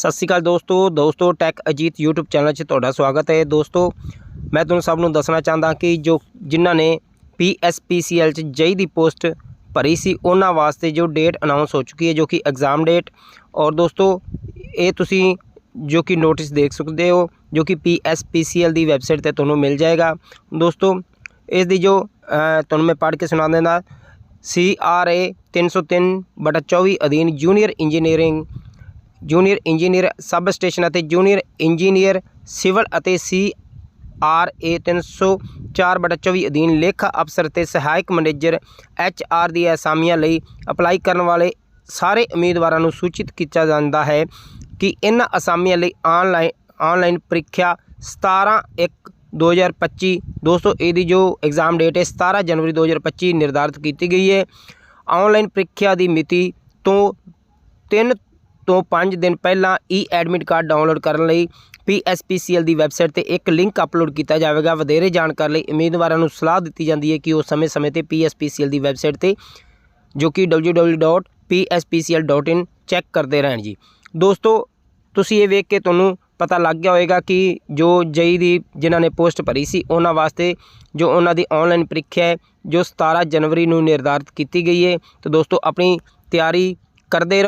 ਸਤਿ ਸ਼੍ਰੀ ਅਕਾਲ ਦੋਸਤੋ। ਦੋਸਤੋ ਟੈਕ ਅਜੀਤ YouTube ਚੈਨਲ 'ਚ ਤੁਹਾਡਾ ਸਵਾਗਤ ਹੈ। ਦੋਸਤੋ, ਮੈਂ ਤੁਹਾਨੂੰ ਸਭ ਨੂੰ ਦੱਸਣਾ ਚਾਹੁੰਦਾ ਕਿ ਜੋ ਜਿਨ੍ਹਾਂ ਨੇ PSPCL 'ਚ ਜਈ ਦੀ ਪੋਸਟ ਭਰੀ ਸੀ, ਉਹਨਾਂ ਵਾਸਤੇ ਜੋ ਡੇਟ ਅਨਾਉਂਸ ਹੋ ਚੁੱਕੀ ਹੈ, ਜੋ ਕਿ ਐਗਜ਼ਾਮ ਡੇਟ ਔਰ ਦੋਸਤੋ, ਇਹ ਤੁਸੀਂ ਜੋ ਕਿ ਨੋਟਿਸ ਦੇਖ ਸਕਦੇ ਹੋ, ਜੋ ਕਿ PSPCL ਦੀ ਵੈਬਸਾਈਟ ਤੇ ਤੁਹਾਨੂੰ ਮਿਲ ਜਾਏਗਾ। ਦੋਸਤੋ, ਇਸ ਦੀ ਜੋ ਤੁਹਾਨੂੰ ਮੈਂ ਪੜ੍ਹ ਕੇ ਸੁਣਾ ਦਿੰਦਾ ਸੀ ਆਰ ਏ 303 ਬਟਾ 24 ਅਧੀਨ junior engineering junior engineer sub station ਅਤੇ ਜੂਨੀਅਰ ਇੰਜੀਨੀਅਰ ਸਿਵਲ ਅਤੇ ਸੀ ਆਰ ਏ 304 ਬਟਾ 24 ਅਧੀਨ ਲੇਖਾ ਅਫਸਰ ਤੇ ਸਹਾਇਕ ਮੈਨੇਜਰ ਐਚ ਆਰ ਦੀ ਅਸਾਮੀਆਂ ਲਈ ਅਪਲਾਈ ਕਰਨ ਵਾਲੇ ਸਾਰੇ ਉਮੀਦਵਾਰਾਂ ਨੂੰ ਸੂਚਿਤ ਕੀਤਾ ਜਾਂਦਾ ਹੈ ਕਿ ਇਹਨਾਂ ਅਸਾਮੀਆਂ ਲਈ ਆਨਲਾਈਨ ਆਨਲਾਈਨ ਪ੍ਰੀਖਿਆ 17 1 2025 ਦੋਸਤੋ ਇਹਦੀ ਜੋ ਐਗਜ਼ਾਮ ਡੇਟ ਹੈ 17 ਜਨਵਰੀ 2025 ਨਿਰਧਾਰਤ ਕੀਤੀ ਗਈ ਹੈ। ਆਨਲਾਈਨ ਪ੍ਰੀਖਿਆ ਦੀ ਮਿਤੀ ਤੋਂ 3 ਤੋਂ 5 ਦਿਨ ਪਹਿਲਾਂ ਈ ਐਡਮਿਟ ਕਾਰਡ ਡਾਊਨਲੋਡ ਕਰਨ ਲਈ PSPCL ਦੀ ਵੈਬਸਾਈਟ ਤੇ ਇੱਕ ਲਿੰਕ ਅਪਲੋਡ ਕੀਤਾ ਜਾਵੇਗਾ। ਵਧੇਰੇ ਜਾਣਕਾਰੀ ਲਈ ਉਮੀਦਵਾਰਾਂ ਨੂੰ ਸਲਾਹ ਦਿੱਤੀ ਜਾਂਦੀ ਹੈ ਕਿ ਉਹ ਸਮੇਂ-ਸਮੇਂ ਤੇ PSPCL ਦੀ ਵੈਬਸਾਈਟ ਤੇ, ਜੋ ਕਿ www.pspcl.in ਚੈੱਕ ਕਰਦੇ ਰਹਿਣ ਜੀ। ਦੋਸਤੋ, ਤੁਸੀਂ ਇਹ ਵੇਖ ਕੇ ਤੁਹਾਨੂੰ ਪਤਾ ਲੱਗ ਗਿਆ ਹੋਵੇਗਾ ਕਿ ਜੋ ਜਈ ਦੀ ਜਿਨ੍ਹਾਂ ਨੇ ਪੋਸਟ ਭਰੀ ਸੀ, ਉਹਨਾਂ ਵਾਸਤੇ ਜੋ ਉਹਨਾਂ ਦੀ ਆਨਲਾਈਨ ਪ੍ਰੀਖਿਆ ਹੈ, ਜੋ 17 ਜਨਵਰੀ ਨੂੰ ਨਿਰਧਾਰਿਤ ਕੀਤੀ ਗਈ ਹੈ। ਤਾਂ ਦੋਸਤੋ, ਆਪਣੀ ਤਿਆਰੀ ਕਰਦੇ ਰਹੋ।